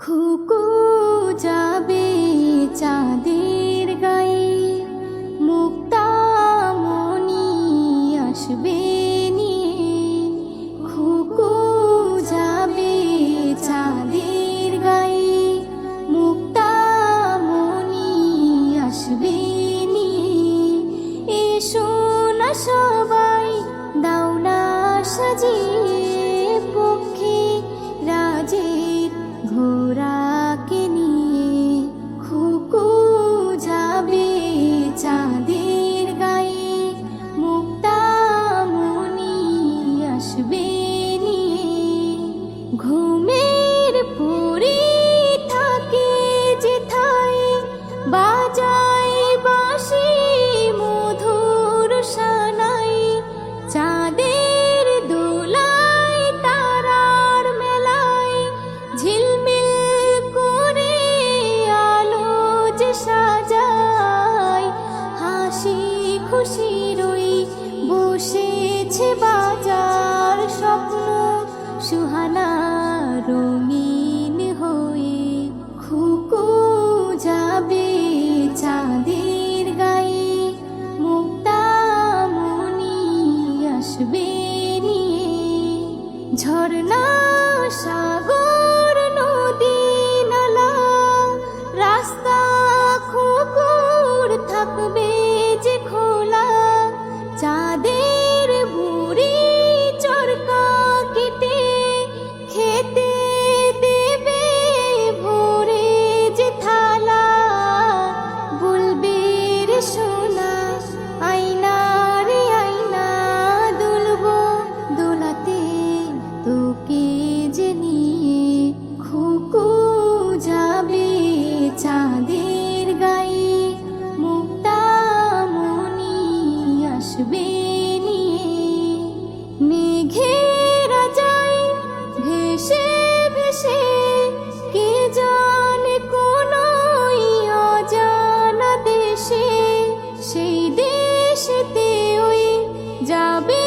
খুকু যাবে চাঁদের চাঁদের গায়ে মুক্তামণি আসবে নিয়ে। এসো না সবাই দাও না সাজিয়ে। ঘুমের পরে থাকে যেথায় বাজায় বাঁশি মধুর সানাই। চাঁদের দোলায় তারার মেলায় ঝিলমিল করে আলো যে সাজায়। হাসি খুশি রই বসেছে বাজার স্বপ্ন সুহানা। ঝর্ণা সাগর নদী নালা রাস্তা খুকুর থাকবে যাবে